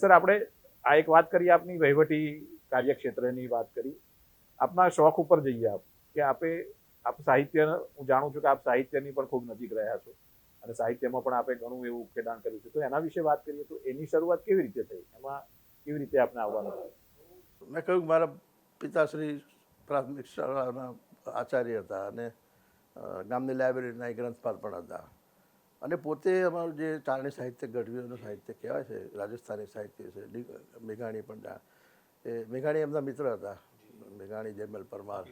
Sir, આપણે આ એક વાત કરી, આપની વહીવટી કાર્યક્ષેત્રની વાત કરી. આપના શોખ ઉપર જઈએ આપ, કે આપે, આપ સાહિત્ય, હું જાણું છું કે આપ સાહિત્યની પણ ખૂબ નજીક રહ્યા છો. અને સાહિત્યમાં પણ આપે ઘણું એવું ખેડાણ કર્યું છે. તો એના વિશે વાત કરીએ તો એની શરૂઆત કેવી રીતે થઈ? એમાં કેવી રીતે આપને આવવાનું થયું? મેં કહ્યું મારા પિતાશ્રી પ્રાથમિક શાળાના આચાર્ય હતા અને ગામની લાઇબ્રેરીના ગ્રંથપાલ પણ હતા. અને પોતે અમારું જે ચારણી સાહિત્ય ગઢવીઓનું સાહિત્ય કહેવાય છે રાજસ્થાની સાહિત્ય છે મેઘાણી પણ એ મેઘાણી એમના મિત્ર હતા. મેઘાણી જયમલ પરમાર.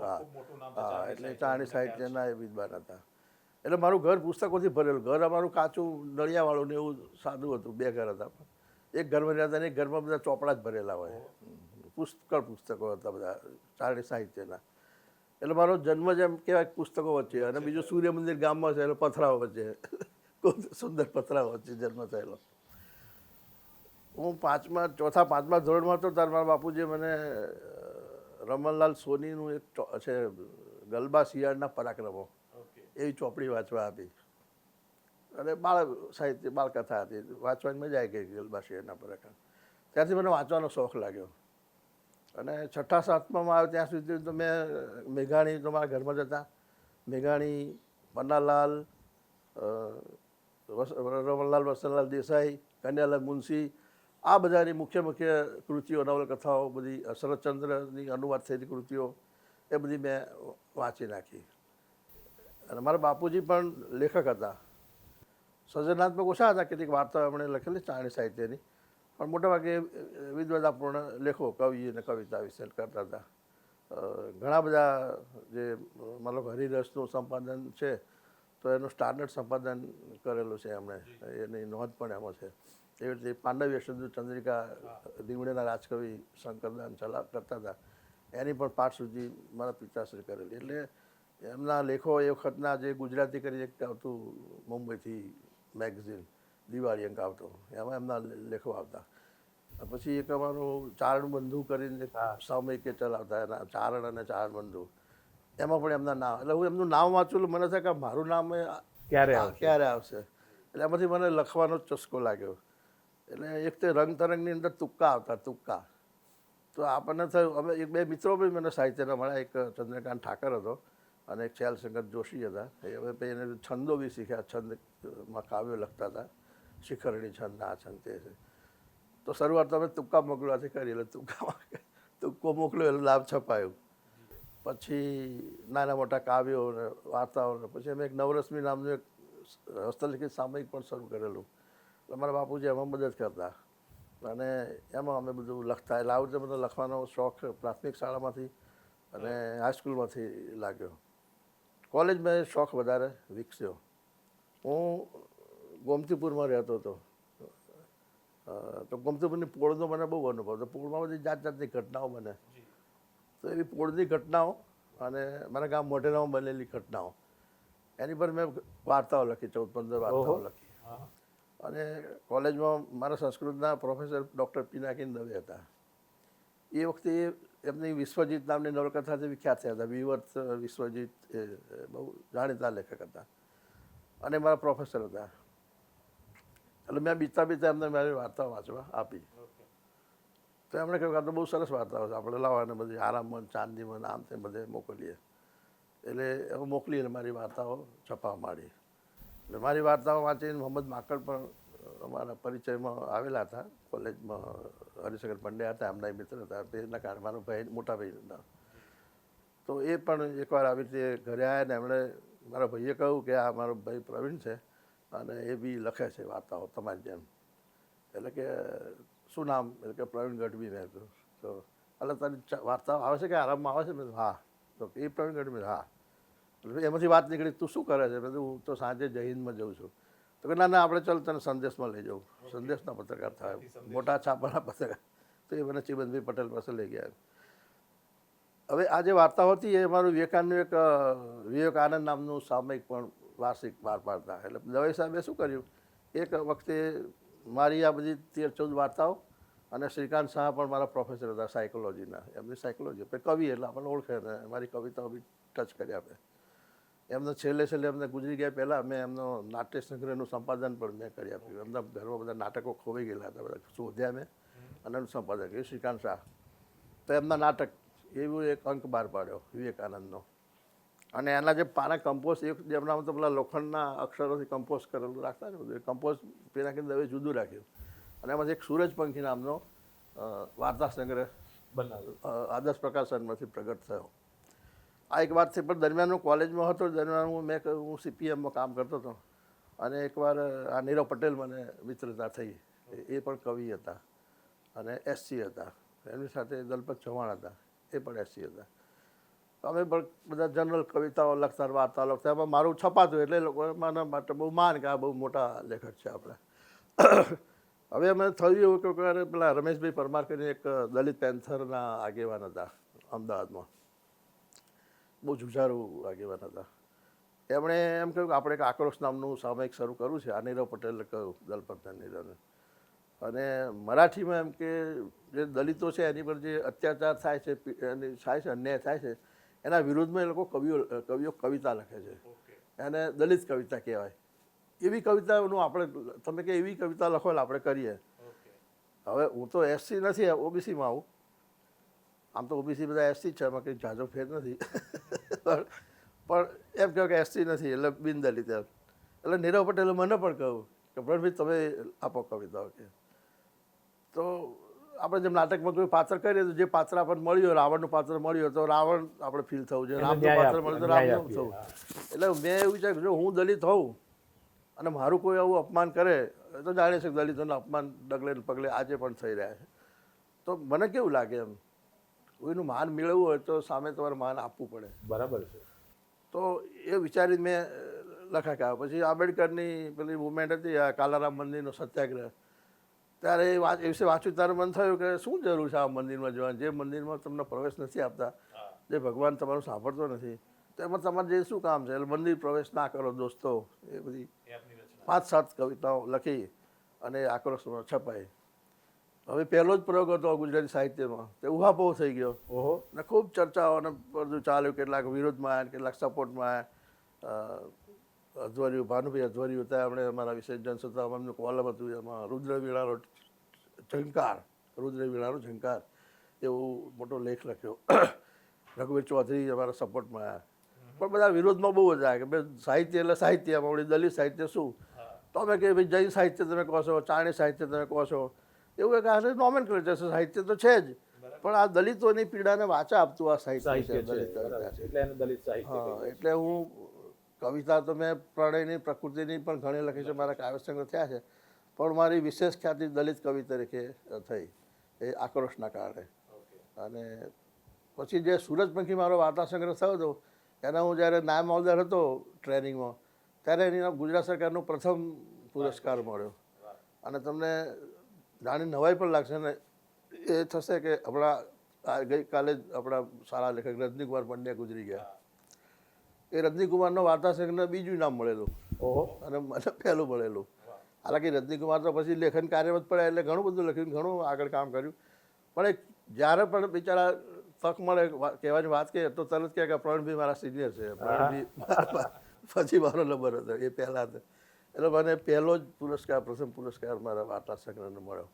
હા. હા એટલે ચારણી સાહિત્યના એ વિદ્વાન હતા. એટલે મારું ઘર પુસ્તકોથી ભરેલું. ઘર અમારું કાચું નળિયાવાળું ને એવું સાદું હતું. બે ઘર હતા. પણ એક ઘરમાં રહેતા ને એક ઘરમાં બધા ચોપડા જ ભરેલા હોય. પુષ્કળ પુસ્તકો હતા બધા ચારણી સાહિત્યના. એટલે મારો જન્મ જેમ કહેવાય પુસ્તકો વચ્ચે અને બીજું સૂર્ય મંદિર ગામમાં છે એટલે પથરાઓ વચ્ચે. સુંદર પથરાઓ વચ્ચે જન્મ થયેલો. હું પાંચમા ચોથા પાંચમા ધોરણમાં હતો ત્યારે મારા બાપુજી મને રમણલાલ સોનીનું એક છે ગલબા શિયાળના પરાક્રમો એવી ચોપડી વાંચવા આપી. અને બાળ સાહિત્ય બાળકથા હતી. વાંચવાની મજા આવી ગઈ ગલબા શિયાળના પરાક્રમ. ત્યારથી મને વાંચવાનો શોખ લાગ્યો. અને છઠ્ઠા સાતમામાં આવ્યો ત્યાં સુધી તો મેં, મેઘાણી તો મારા ઘરમાં જ હતા. મેઘાણી, પન્નાલાલ રમણલાલ વસનલાલ દેસાઈ, કન્યાલાલ મુનશી, આ બધાની મુખ્ય મુખ્ય કૃતિઓ, નવલકથાઓ બધી શરદચંદ્રની અનુવાદ થયેલી કૃતિઓ એ બધી મેં વાંચી નાખી. અને મારા બાપુજી પણ લેખક હતા. સર્જનાત્મક ઓછા હતા, કેટલીક વાર્તાઓ એમણે લખેલી ચાણી સાહિત્યની. પણ મોટાભાગે વિદ્વતાપૂર્ણ લેખો, કવિ અને કવિતા વિશે કરતા હતા. ઘણા બધા જે મતલબ હરિરસનું સંપાદન છે, તો એનું સ્ટાન્ડર્ડ સંપાદન કરેલું છે એમણે. એની નોંધ પણ એમાં છે. એવી રીતે પાંડવ્ય સિંધુ ચંદ્રિકા દીવડેના રાજકવિ શંકરદાન ચલા, કરતા હતા. એની પણ પાઠ સુધી મારા પિતાશ્રી કરેલી. એટલે એમના લેખો એ વખતના જે ગુજરાતી કરી એક આવતું મુંબઈથી મેગઝીન. દિવાળી અંક આવતો એમાં એમના લેખો આવતા. પછી એક અમારું ચારણ બંધુ કરીને સામયિક ચલાવતા એના ચારણ અને ચારણ બંધુ. એમાં પણ એમના નામ એટલે હું એમનું નામ વાંચું એટલે મને થાય કે મારું નામ ક્યારે ક્યારે આવશે? એટલે એમાંથી મને લખવાનો જ ચસ્કો લાગ્યો. એટલે એક તે રંગ તરંગની અંદર તુક્કા આવતા તુક્કા. તો આપણને થયું અમે એક બે મિત્રો બી મને સાહિત્યના મળ્યા એક ચંદ્રકાંત ઠાકર હતો અને એક ચેલશંકર જોશી હતા. એ હવે એને છંદો બી શીખ્યા છંદમાં કાવ્યો લખતા હતા. શિખરણી છંદ આ છંદ તે છે. તો શરૂઆત તમે તુક્કા મોકલવાથી કરી, એટલે તુક્કામાં તુક્કો મોકલ્યો, એટલે લાભ છપાયું. પછી નાના મોટા કાવ્યો અને વાર્તાઓ પછી અમે એક નવરશ્મિ નામનું એક હસ્તલિખિત સામયિક પણ શરૂ કરેલું. એટલે બાપુજી એમાં મદદ કરતા. અને એમાં અમે બધું લખતા. એટલે આવું રીતે બધો લખવાનો શોખ પ્રાથમિક શાળામાંથી અને હાઈસ્કૂલમાંથી લાગ્યો. કોલેજમાં શોખ વધારે વિકસ્યો. હું ગોમતીપુરમાં રહેતો હતો. તો ગોમતીપુરની પોળનો મને બહુ અનુભવ. હતો પોળમાં બધી જાત જાતની ઘટનાઓ બને. તો એવી પોળની ઘટનાઓ અને મારા ગામ મોઢેરામાં બનેલી ઘટનાઓ. એની પર મેં વાર્તાઓ લખી ચૌદ પંદર વાર્તાઓ. લખી. અને કોલેજમાં મારા સંસ્કૃતના પ્રોફેસર ડૉક્ટર પિનાકીન દવે હતા. એ વખતે એમની વિશ્વજીત નામની નવલકથાથી વિખ્યાત થયા હતા. વિવર્ત વિશ્વજીત બહુ જાણીતા લેખક હતા. અને મારા પ્રોફેસર હતા. એટલે મેં બીતા બીતા એમને મારી વાર્તાઓ વાંચવા આપી. તો એમણે કહ્યું કે આ તો બહુ સરસ વાર્તાઓ છે, આપણે લાવવાને બધી આરામ મન, ચાંદી મન, આમ તે બધે મોકલીએ. એટલે હવે મોકલી અને મારી વાર્તાઓ છપાવવા માંડી. એટલે મારી વાર્તાઓ વાંચીને મોહમ્મદ માકડ પણ અમારા પરિચયમાં આવેલા હતા, કોલેજમાં હરિશંકર પંડ્યા હતા, એમના મિત્ર હતા તેના એના કારણે મારો ભાઈ, મોટા ભાઈ હતા. તો એ પણ એકવાર આવી રીતે ઘરે આવ્યા ને એમણે મારા ભાઈએ કહ્યું કે આ મારો ભાઈ પ્રવીણ છે. અને એ બી લખે છે વાર્તાઓ તમારી જેમ. એટલે કે શું નામ? એટલે કે પ્રવીણ ગઢવી મેં તો એટલે તારી વાર્તાઓ આવે છે કે આરામમાં આવે છે? મેં હા. તો એ પ્રવીણ ગઢવી હા. એટલે એમાંથી વાત નીકળી તું શું કરે છે? મેં હું તો સાંજે જય હિન્દમાં જઉં છું. તો કે ના ના આપણે ચાલ તને સંદેશમાં લઈ જાઉં. સંદેશના પત્રકાર થાય. મોટા છાપાના પત્રકાર. તો એ મને ચિબનભાઈ પટેલ પાસે લઈ ગયા. હવે આ જે વાર્તાઓ હતી એ મારું વિવેકાનંદ એક વિવેકાનંદ નામનું સામયિક પણ વાર્ષિક બહાર પાડતા. એટલે દવે સાહેબે શું કર્યું? એક વખતે મારી આ બધી તેર ચૌદ વાર્તાઓ અને શ્રીકાંત શાહ પણ મારા પ્રોફેસર હતા સાયકોલોજીના એમની સાયકોલોજી પછી કવિ એટલે આપણને ઓળખે ને. મારી કવિતાઓ બી ટચ કરી આપે. એમને છેલ્લે છેલ્લે એમને ગુજરી ગયા. પહેલાં મેં એમનો નાટ્ય સંગ્રહનું સંપાદન પણ મેં કરી આપ્યું. એમના ઘરમાં બધા નાટકો ખોવાઈ ગયેલા હતા. બધા શોધ્યા મેં અને એનું સંપાદન કર્યું. શ્રીકાંત શાહ. તો એમના નાટક એવું એક અંક બહાર પાડ્યો વિવેકાનંદનો. અને એના જે પાના કમ્પોઝ એક જેમના તો પેલા લોખંડના અક્ષરોથી કમ્પોઝ કરેલું રાખતા ને બધું. કમ્પોઝ પેલા દવે જુદું રાખ્યું. અને એમાંથી એક સૂરજપંખી નામનો વાર્તા સંગ્રહ બનાવ્યો. આદર્શ પ્રકાશનમાંથી પ્રગટ થયો. આ એક વાત છે પણ દરમિયાન હું કોલેજમાં હતો દરમિયાન હું મેં હું સીપીએમમાં કામ કરતો હતો. અને એકવાર આ નીરવ પટેલ મને મિત્રતા થઈ. એ- એ પણ કવિ હતા. અને એસસી હતા. એમની સાથે દલપત ચૌહાણ હતા. એ પણ એસસી હતા. અમે બધા જનરલ કવિતાઓ લખતા વાર્તા લખતા. એમાં મારું છપાતું એટલે લોકો મારા માટે બહુ માન કે આ બહુ મોટા લેખક છે આપણે. હવે અમે થયું એવું કે અરે પેલા રમેશભાઈ પરમાર કરીને એક દલિત પેન્થરના આગેવાન હતા અમદાવાદમાં. બહુ જુજારુ આગેવાન હતા. એમણે એમ કહ્યું કે આપણે એક આક્રોશ નામનું સામયિક શરૂ કરવું છે આ નીરવ પટેલે કહ્યું દલપતના નીરવને અને મરાઠીમાં એમ કે જે દલિતો છે એની પર જે અત્યાચાર થાય છે એની થાય છે, અન્યાય થાય છે એના વિરુદ્ધમાં એ લોકો કવિઓ કવિઓ કવિતા લખે છે. એને દલિત કવિતા કહેવાય. એવી કવિતાઓનું આપણે તમે કે એવી કવિતા લખો એટલે આપણે કરીએ. હવે હું તો એસસી નથી ઓબીસીમાં આવું. આમ તો ઓબીસી બધા એસસી છે એમાં કંઈ જાજો ફેર નથી. પણ પણ એમ કહેવાય કે એસસી નથી એટલે બિનદલિત એમ. એટલે નીરવ પટેલે મને પણ કહ્યું કે પ્રણભાઈ તમે આપો કવિતાઓ કે. તો આપણે જેમ નાટકમાં કોઈ પાત્ર કરીએ તો જે પાત્ર આપણને મળ્યું હોય રાવણનું પાત્ર મળ્યું તો રાવણ આપણે ફીલ થવું જોઈએ. રામનું પાત્ર મળ્યું તો રામનું થવું. એટલે મેં એવું વિચાર્યું કે જો હું દલિત હોઉં અને મારું કોઈ આવું અપમાન કરે તો જાણે છે દલિતોનું અપમાન ડગલે પગલે આજે પણ થઈ રહ્યા છે. તો મને કેવું લાગે એમ? કોઈનું માન મેળવવું હોય તો સામે તમારે માન આપવું પડે. બરાબર છે. તો એ વિચારી મેં લખા કાઢ્યા. પછી આંબેડકરની પેલી મુવમેન્ટ હતી આ કાલારામ મંદિરનો સત્યાગ્રહ. ત્યારે એ વાત એ વિશે વાંચ્યું ત્યારે મને થયું કે શું જરૂર છે આ મંદિરમાં જવાનું? જે મંદિરમાં તમને પ્રવેશ નથી આપતા જે ભગવાન તમારું સાંભળતો નથી તો એમાં તમારે જે શું કામ છે? એટલે મંદિર પ્રવેશ ના કરો દોસ્તો. એ બધી પાંચ સાત કવિતાઓ લખી અને આક્રોશમાં છપાઈ. હવે પહેલો જ પ્રયોગ હતો ગુજરાતી સાહિત્યમાં. તે ઉહાપો થઈ ગયો. ઓહો. ને ખૂબ ચર્ચાઓ અને બધું ચાલ્યું. કેટલાક વિરોધમાં આવ્યા કેટલાક સપોર્ટમાં આવ્યા ભાનુભાઈ અધ્વર્યું હતા એમણે અમારા વિસર્જન હતા એમનું કોલમ હતું એમાં રુદ્ર વીણાનો ઝંકાર રુદ્ર વીણાનો ઝંકાર એવું મોટો લેખ લખ્યો. રઘુવીર ચૌધરી અમારા સપોર્ટમાં આવ્યા પણ બધા વિરોધમાં બહુ જ આવ્યા કે ભાઈ સાહિત્ય એટલે સાહિત્ય એમાં દલિત સાહિત્ય શું? તો અમે કે ભાઈ જૈન સાહિત્ય તમે કહો છો ચાણી સાહિત્ય તમે કહો છો. એવું એક આ નોમેન છે સાહિત્ય તો છે જ પણ આ દલિતોની પીડાને વાચા આપતું આ સાહિત્ય છે. એટલે હું કવિતા તો મેં પ્રણયની, પ્રકૃતિની પણ ઘણી લખી છે, મારા કાવ્ય સંગ્રહ થયા છે. પણ મારી વિશેષ ખ્યાતિ દલિત કવિ તરીકે થઈ, એ આક્રોશના કારણે અને પછી જે સૂરજપંખી મારો વાર્તા સંગ્રહ થયો હતો, એના હું જ્યારે નાયબ ઓલદાર હતો ટ્રેનિંગમાં, ત્યારે એની ગુજરાત સરકારનો પ્રથમ પુરસ્કાર મળ્યો. અને તમને જાણી નવાઈ પણ લાગશે ને, એ થશે કે હમણાં ગઈકાલે આપણા સારા લેખક રજનીકુમાર પંડ્યા ગુજરી ગયા. એ રજનીકુમારનો વાર્તા સંગ્રહ બીજું નામ મળેલું. ઓહો. અને મને પહેલું મળેલું. હાલાકી રજનીકુમાર તો પછી લેખન કાર્યરત પડ્યા એટલે ઘણું બધું લખ્યું ઘણું આગળ કામ કર્યું. પણ એક જ્યારે પણ બિચારા તક મળે કહેવાની વાત કહે તો તરત કહે કે પ્રવીણભાઈ મારા સિનિયર છે. પ્રવીણભાઈ પછી મારો નંબર હતો એ પહેલાં હતો. એટલે મને પહેલો જ પુરસ્કાર પ્રથમ પુરસ્કાર મારા વાર્તા સંગ્રહનો મળ્યો.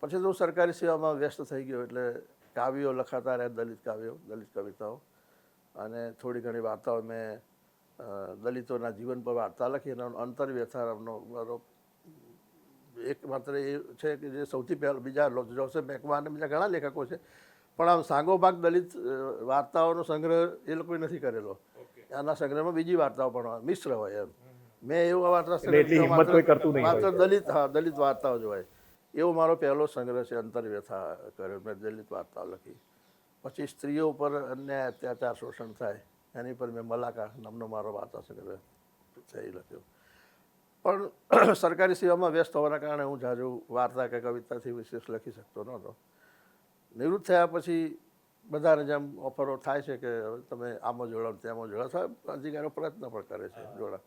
પછી તો હું સરકારી સેવામાં વ્યસ્ત થઈ ગયો એટલે કાવ્યો લખાતા રહ્યા દલિત કાવ્યો દલિત કવિતાઓ. અને થોડી ઘણી વાર્તાઓ મેં દલિતોના જીવન પર વાર્તા લખી એનો અંતરવ્યથાનો મારો એક માત્ર એ છે કે જે સૌથી પહેલાં બીજા જોસેફ મેકમાં અને બીજા ઘણા લેખકો છે પણ આમ સાંગોભાગ દલિત વાર્તાઓનો સંગ્રહ એ લોકોએ નથી કરેલો. આના સંગ્રહમાં બીજી વાર્તાઓ પણ મિશ્ર હોય એમ. મેં એવો વાર્તા માત્ર દલિત હા દલિત વાર્તાઓ જ હોય. એવો મારો પહેલો સંગ્રહ છે અંતરવ્યથા કર્યો મેં દલિત વાર્તાઓ લખી. પછી સ્ત્રીઓ ઉપર અન્યાય, અત્યાચાર શોષણ થાય, એની પર મેં મલાકા નામનો મારો છે એ લખ્યો પણ સરકારી સેવામાં વ્યસ્ત હોવાના કારણે હું જાજુ વાર્તા કે કવિતાથી વિશેષ લખી શકતો નહોતો. નિવૃત્ત થયા પછી બધાને જેમ ઓફરો થાય છે કે તમે આમાં જોડાવ તેમાં જોડાઓ. સાહેબ, અધિકારીઓ પ્રયત્ન પણ કરે છે જોડા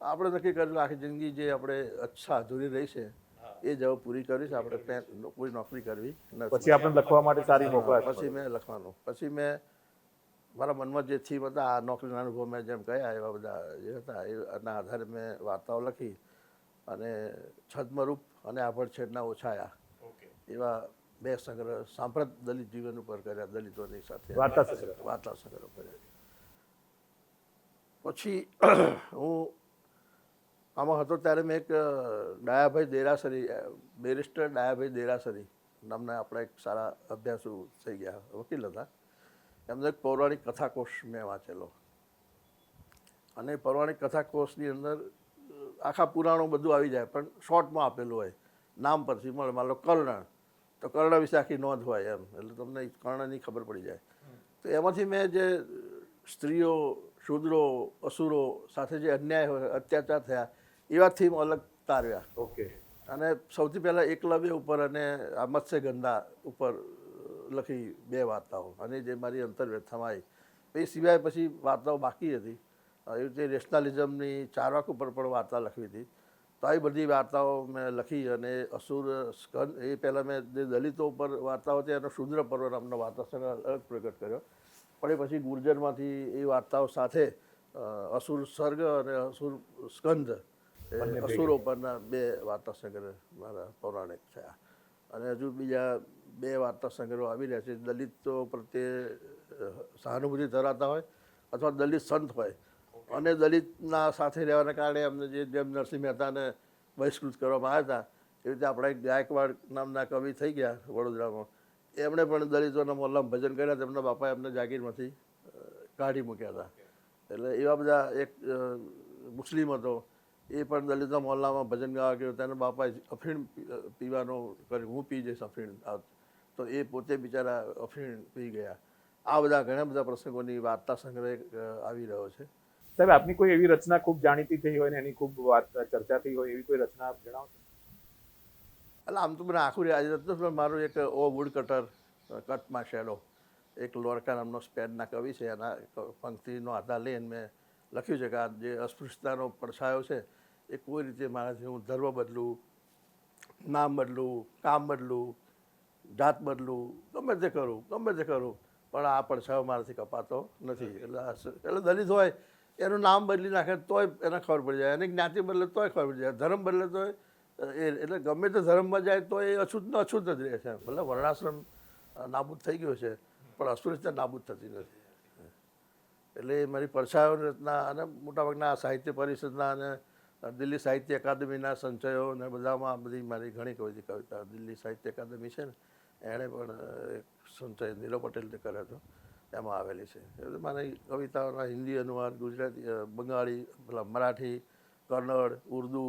આપણે નક્કી કર્યું આખી જિંદગી જે આપણે અચ્છા અધૂરી રહી છે એ જવાબ પૂરી કરીશ. આપણે કોઈ નોકરી કરવી પછી આપણે લખવા માટે સારી મોકો પછી મેં લખવાનું. પછી મેં મારા મનમાં જે થી બધા આ નોકરીના અનુભવ મેં જેમ કહ્યા એવા બધા જે હતા એના આધારે મેં વાર્તાઓ લખી અને છદ્મરૂપ અને આભડછેડના ઓછાયા. એવા બે સંગ્રહ સાંપ્રત દલિત જીવન ઉપર કર્યા દલિતોની સાથે. વાર્તા સંગ્રહ. વાર્તા સંગ્રહ કર્યા. પછી હું આમાં હતો ત્યારે મેં એક ડાયાભાઈ દેરાસરી બેરિસ્ટર ડાયાભાઈ દેરાસરી નામના આપણા એક સારા અભ્યાસુ થઈ ગયા, વકીલ હતા. એમનો એક પૌરાણિક કથાકોશ મેં વાંચેલો. અને પૌરાણિક કથાકોશની અંદર આખા પુરાણો બધું આવી જાય, પણ શોર્ટમાં આપેલું હોય. નામ પરથી મળે, માનો કર્ણ. તો કર્ણ વિશે આખી નોંધ હોય એમ, એટલે તમને કર્ણની ખબર પડી જાય. તો એમાંથી મેં જે સ્ત્રીઓ શૂદ્રો અસુરો સાથે જે અન્યાય અત્યાચાર થયા એવા થીમ અલગ તારવ્યા ઓકે. અને સૌથી પહેલાં એકલવ્ય ઉપર અને આ મત્સ્યગંધા ઉપર લખી બે વાર્તાઓ. અને જે મારી અંતર્વ્યથામાં આવી. એ સિવાય પછી વાર્તાઓ બાકી હતી. એવી રીતે રેશનાલિઝમની ચારવાક ઉપર પણ વાર્તા લખવી હતી. તો આવી બધી વાર્તાઓ મેં લખી અને અસુર સ્કંદ એ પહેલાં મેં જે દલિતો ઉપર વાર્તાઓ હતી એનો શુદ્ર પર્વ નામનો વાર્તા સંગ્રહ અલગ પ્રગટ કર્યો. પણ એ પછી ગુર્જરમાંથી એ વાર્તાઓ સાથે અસુર સર્ગ અને અસુર સ્કંદ એ બંને અસુરો પરના બે વાર્તા સંગ્રહ મારા પૌરાણિક થયા. અને હજુ બીજા બે વાર્તા સંગ્રહો આવી રહ્યા છે. દલિતો પ્રત્યે સહાનુભૂતિ ધરાવતા હોય અથવા દલિત સંત હોય. અને દલિતના સાથે રહેવાના કારણે એમને જે જેમ નરસિંહ મહેતાને બહિષ્કૃત કરવામાં આવ્યા હતા એ રીતે આપણા એક ગાયકવાડ નામના કવિ થઈ ગયા વડોદરામાં. એમણે પણ દલિતોના મોહલ્લામાં ભજન કર્યા તેમના બાપાએ એમને જાગીરમાંથી કાઢી મૂક્યા હતા. એટલે એવા બધા એક મુસ્લિમ હતો. એ પણ દલિતના મોહલ્લામાં ભજન ગાવા ગયો. તેના બાપાએ અફીણ પીવાનો કર્યું. હું પી જઈશ અફીણ તો એ પોતે બિચારા અફીણ પી ગયા. આ બધા ઘણા બધા પ્રસંગોની વાર્તા સંગ્રહ આવી રહ્યો છે. સાહેબ, આપની કોઈ એવી રચના ખૂબ જાણીતી થઈ હોય ને એની ખૂબ વાત, ચર્ચા થઈ હોય એવી કોઈ રચના આપ જણાવો એટલે આમ તો મને આખું આજે નથી મારું એક, ઓ વુડ કટર કટમાં શેડો એક લોરકા નામનો સ્પેનના કવિ છે, એના પંક્તિનો આધાર લઈને મેં લખ્યું છે કે આ જે અસ્પૃશ્યતાનો પડછાયો છે, એ કોઈ રીતે મારાથી હું ધર્મ બદલું, નામ બદલું, કામ બદલું, જાત બદલું, ગમે તે કરું, ગમે તે કરું, પણ આ પડછાયો મારાથી કપાતો નથી. એટલે એટલે દલિત હોય, એનું નામ બદલી નાખે તોય એને ખબર પડી જાય. એની જ્ઞાતિ બદલે તોય ખબર પડી જાય. ધર્મ બદલે તોય એટલે ગમે તે ધર્મમાં જાય તો એ અછૂત ને અછૂત જ રહે છે. ભલે વર્ણાશ્રમ નાબૂદ થઈ ગયો છે, પણ અસુરચના નાબૂદ થતી નથી. એટલે મારી પડછાયો રચના અને મોટાભાગના સાહિત્ય પરિષદના અને દિલ્હી સાહિત્ય અકાદમીના સંચયો ને બધામાં બધી મારી ઘણી કવિ કવિતા. દિલ્હી સાહિત્ય અકાદમી છે ને, એણે પણ એક સંચય નીરવ પટેલને કર્યો હતો, એમાં આવેલી છે. એટલે મારી કવિતાઓના હિન્દી અનુવાદ ગુજરાતી બંગાળી પેલા મરાઠી કન્નડ ઉર્દુ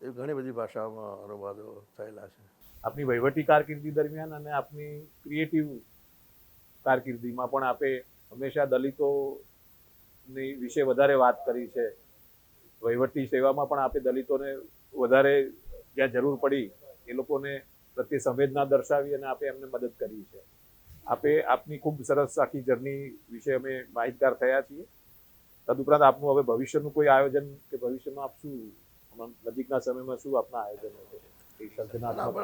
એ ઘણી બધી ભાષાઓમાં અનુવાદો થયેલા છે. આપની વહીવટી કારકિર્દી દરમિયાન અને આપની ક્રિએટિવ કારકિર્દીમાં પણ આપે હંમેશા દલિતોની વિશે વધારે વાત કરી છે. વહીવટી સેવામાં પણ આપે દલિતોને વધારે જ્યાં જરૂર પડી એ લોકોને પ્રત્યે સંવેદના દર્શાવી અને આપે એમને મદદ કરી છે. આપે આપની ખૂબ સરસ આખી જર્ની વિશે અમે માહિતગાર થયા છીએ. તદુપરાંત આપનું હવે ભવિષ્યનું કોઈ આયોજન કે ભવિષ્યમાં આપ શું નજીકના સમયમાં શું આપના આયોજન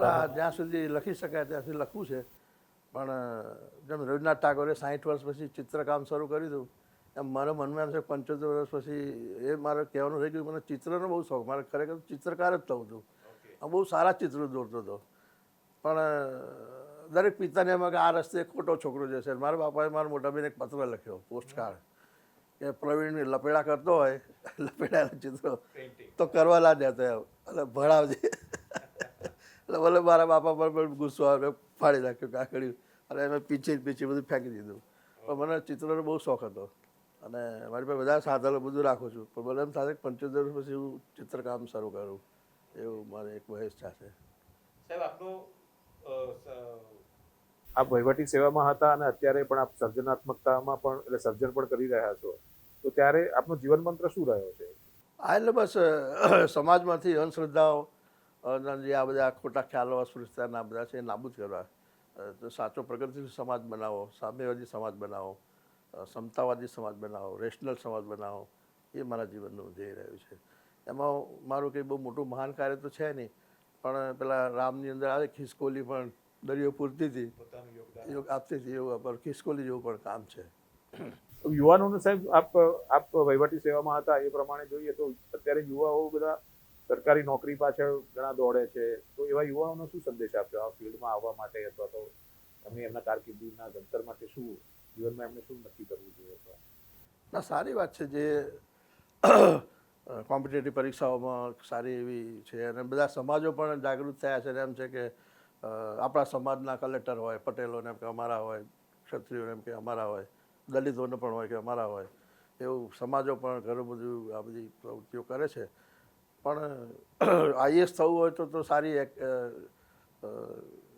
આ જ્યાં સુધી લખી શકાય ત્યાં સુધી લખવું છે. પણ જેમ રવિન્દ્રનાથ ટાગોરે સાઠ વર્ષ પછી ચિત્રકામ શરૂ કર્યું હતું એમ મારા મનમાં એમ છે પંચોતેર વર્ષ પછી એ મારે કહેવાનું રહી ગયું મને ચિત્રનો બહુ શોખ. મારે ખરેખર ચિત્રકાર જ થવું હતું. બહુ સારા ચિત્રો દોરતો હતો. પણ દરેક પિતાને એમાં કે આ રસ્તે ખોટો છોકરો જશે. મારા બાપાએ મારા મોટા બેન એક પત્ર લખ્યો પોસ્ટ કાર્ડ કે પ્રવીણ લપેડા કરતો હોય લપેડાના ચિત્રો તો કરવા લાગ્યા હતા એમ. એટલે ભણાવજે. એટલે ભલે મારા બાપા પર પણ ગુસ્સો આવે ફાડી નાખ્યો કાકડ્યું અને એને પીછી પીછી બધું ફેંકી દીધું. પણ મને ચિત્રનો બહુ શોખ હતો. અને મારી પાસે બધા સાધનો બધું રાખું છું. પણ મને એમ થાય કે પંચોતેર વર્ષ પછી હું ચિત્રકામ શરૂ કરું. એવું મારે એક મહેશ છે. સાહેબ આપનું આપ વહીવટી સેવામાં હતા અને અત્યારે પણ આપ સર્જનાત્મકતામાં પણ એટલે સર્જન પણ કરી રહ્યા છો. તો ત્યારે આપનો જીવન મંત્ર શું રહ્યો છે? આ એટલે બસ સમાજમાંથી અંધશ્રદ્ધાઓ જે આ બધા ખોટા ખ્યાલો અસ્પૃશ્યતાના આ બધા છે એ નાબૂદ કરવા. તો સાચો પ્રગતિશીલ સમાજ બનાવો સામ્યવાદી સમાજ બનાવો સમતાવાદી સમાજ બનાવો રેશનલ સમાજ બનાવો એ મારા જીવનનું ધ્યેય રહ્યું છે. એમાં મારું કંઈ બહુ મોટું મહાન કાર્ય તો છે નહીં પણ પેલા રામની અંદર આવે ખિસકોલી પણ દરિયો પૂરતી હતી. આપતી હતી એવું ખિસકોલી જેવું પણ કામ છે. યુવાનોને સાહેબ, આપ આપ વહીવટી સેવામાં હતા એ પ્રમાણે જોઈએ તો અત્યારે યુવાઓ બધા સરકારી નોકરી પાછળ ઘણા દોડે છે. તો એવા યુવાઓનો શું સંદેશ આપશો આ ફિલ્ડમાં આવવા માટે અથવા તો એમની એમના કારકિર્દીના ઘડતર માટે શું જીવનમાં એમને શું નક્કી કરવું જોઈએ અથવા? ના, સારી વાત છે જે કોમ્પિટેટિવ પરીક્ષાઓમાં સારી એવી છે અને બધા સમાજો પણ જાગૃત થયા છે એમ છે કે આપણા સમાજના કલેક્ટર હોય પટેલોને એમ કે અમારા હોય, ક્ષત્રિયોને એમ કે અમારા હોય. દલિતોને પણ હોય કે અમારા હોય, એવું સમાજો પણ ઘણું બધું આ બધી પ્રવૃત્તિઓ કરે છે. પણ આઈએસ થવું હોય તો તો સારી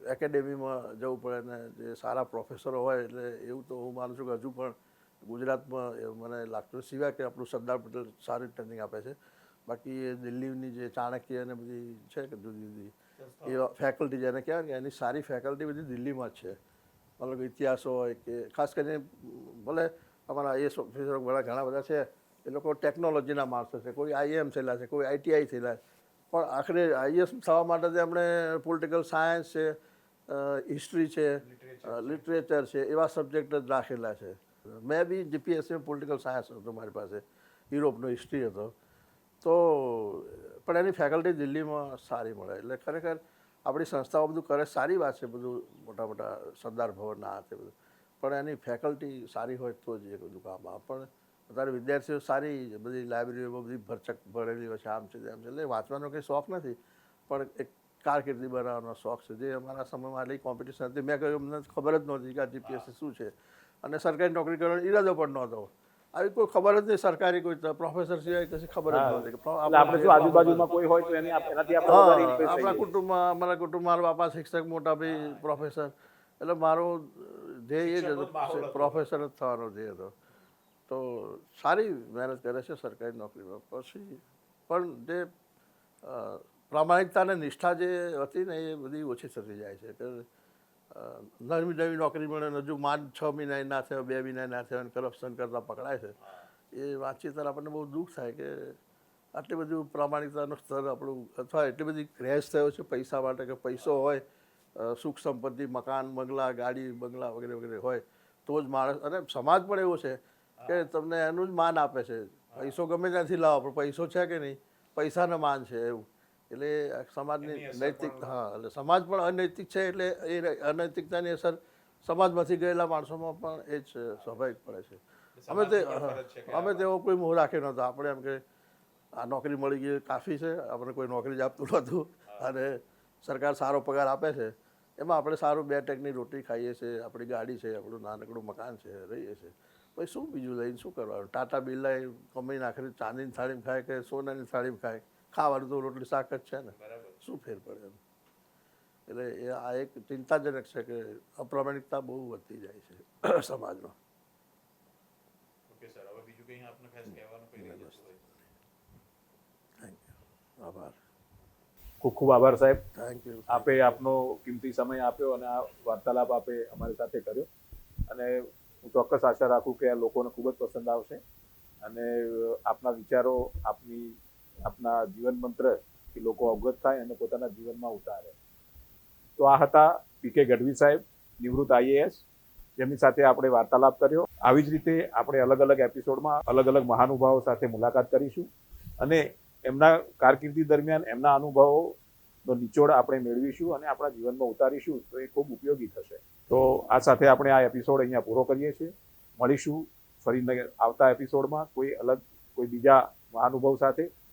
એકેડેમીમાં જવું પડે ને જે સારા પ્રોફેસરો હોય એટલે એવું તો હું માનું છું કે હજુ પણ ગુજરાતમાં મને લાગતું સિવાય કે આપણું સરદાર પટેલ સારી ટ્રેનિંગ આપે છે. બાકી એ દિલ્હીની જે ચાણક્ય અને બધી છે કે જુદી જુદી એ ફેકલ્ટી જેને કહેવાય કે એની સારી ફેકલ્ટી બધી દિલ્હીમાં જ છે. મતલબ ઇતિહાસ હોય કે ખાસ કરીને ભલે અમારા આઈએસ ઓફિસરો બધા ઘણા બધા છે, એ લોકો ટેકનોલોજીના માણસો છે, કોઈ આઈએમ થયેલા છે, કોઈ આઈટીઆઈ થયેલા છે. પણ આખરે આઈએસ થવા માટે તો એમણે પોલિટિકલ સાયન્સ છે હિસ્ટ્રી છે લિટરેચર છે, એવા સબ્જેક્ટ જ રાખેલા છે. મેં બી જીપીએસસી પોલિટિકલ સાયન્સ હતો મારી પાસે યુરોપનો હિસ્ટ્રી હતો. તો, પણ એની ફેકલ્ટી દિલ્હીમાં સારી મળે. એટલે ખરેખર આપણી સંસ્થાઓ બધું કરે, સારી વાત છે, બધું મોટા મોટા સરદાર ભવનના તે બધું. પણ એની ફેકલ્ટી સારી હોય તો જ એ બધું કામ પણ અત્યારે વિદ્યાર્થીઓ સારી બધી લાઇબ્રેરીઓમાં બધી ભરચક ભરેલી હોય છે, આમ છે, તેમ છે, એટલે વાંચવાનો કંઈ શોખ નથી. પણ એક કારકિર્દી બનાવવાનો શોખ છે, જે અમારા સમયમાં આટલી કોમ્પિટિશન હતી. મેં કહ્યું, અમને ખબર જ નહોતી કે આ જીપીએસસી શું છે. અને સરકારી નોકરી કરવાનો ઈરાદો પણ નહોતો. આવી કોઈ ખબર જ નહીં સરકારી કોઈ પ્રોફેસર સિવાય કશી ખબર જ નથી આપણે શું આજુબાજુમાં કોઈ હોય તો એની એનાથી આપણે આપણા કુટુંબમાં અમારા કુટુંબમાં મારા બાપા શિક્ષક મોટા ભાઈ પ્રોફેસર એટલે મારો ધ્યેય એ જ જ હતો. પ્રોફેસર જ થવાનો ધ્યેય હતો. તો સારી મહેનત કરે છે સરકારી નોકરીમાં. પછી પણ જે પ્રામાણિકતા અને નિષ્ઠા જે હતી ને એ બધી ઓછી થતી જાય છે. નવી નવી નોકરી મળે ને હજુ માન છ મહિના ના થયો, બે મહિના ના થયો કરપ્શન કરતા પકડાય છે. એ વાંચીએ ત્યારે આપણને બહુ દુઃખ થાય કે આટલી બધું પ્રામાણિકતાનું સ્તર આપણું અથવા એટલી બધી ક્રેશ થયો છે પૈસા માટે કે પૈસો હોય સુખ સંપત્તિ, મકાન, બંગલા, ગાડી, બંગલા વગેરે વગેરે હોય, તો જ માણસ અને સમાજ પણ એવો છે કે તમને એનું જ માન આપે છે. પૈસો ગમે ત્યાંથી લાવો, પણ પૈસો છે કે નહીં? પૈસાનું માન છે એવું. એટલે સમાજની નૈતિક હા એટલે સમાજ પણ અનૈતિક છે એટલે એ અનૈતિકતાની અસર સમાજમાંથી ગયેલા માણસોમાં પણ એ જ સ્વાભાવિક પડે છે. અમે તે અમે તેવો કોઈ મોહ રાખ્યો નહોતો. આપણે એમ કે આ નોકરી મળી ગઈ કાફી છે આપણે કોઈ નોકરી જ આપતું નહોતું. અને સરકાર સારો પગાર આપે છે. એમાં આપણે સારું બે ટેકની રોટી ખાઈએ છીએ આપણી ગાડી છે આપણું નાનકડું મકાન છે રહીએ છીએ પછી શું બીજું લઈને શું કરવાનું? ટાટા બિરલા કમાઈને આખરી ચાંદીની થાળીમાં ખાય કે સોનાની થાળીમાં ખાય? ખાવાનું તો રોટલી શાક જ છે ને. બરાબર. શું ફેર પડે એમ? એટલે એ આ એક ચિંતાજનક છે કે અપ્રામાણિકતા બહુ વધતી જાય છે સમાજમાં. Okay sir. હવે બીજું કંઈ આપને ખાસ કહેવાનું કંઈ રહી જતું હોય થેન્ક યુ આભાર. ખૂબ ખૂબ આભાર સાહેબ. થેન્ક યુ આપે આપનો કિંમતી સમય આપ્યો અને આ વાર્તાલાપ આપે અમારી સાથે કર્યો. અને હું ચોક્કસ આશા રાખું કે આ લોકોને ખૂબ જ પસંદ આવશે. અને આપના વિચારો આપની આપના જીવન મંત્ર એ લોકો અવગત થાય અને પોતાના જીવનમાં ઉતારે. તો આ હતા પીકે ગઢવી સાહેબ, નિવૃત્ત આઈએએસ જેમની સાથે આપણે વાર્તાલાપ કર્યો. આવી જ રીતે આપણે અલગ અલગ એપિસોડમાં અલગ અલગ મહાનુભાવો સાથે મુલાકાત કરીશું. અને એમના કારકિર્દી દરમિયાન એમના અનુભવો નો નિચોડ આપણે મેળવીશું અને આપણા જીવનમાં ઉતારીશું તો એ ખૂબ ઉપયોગી થશે. તો આ સાથે આપણે આ એપિસોડ અહીંયા પૂરો કરીએ છીએ. મળીશું ફરી આવતા એપિસોડમાં કોઈ અલગ કોઈ બીજા મહાનુભવ સાથે.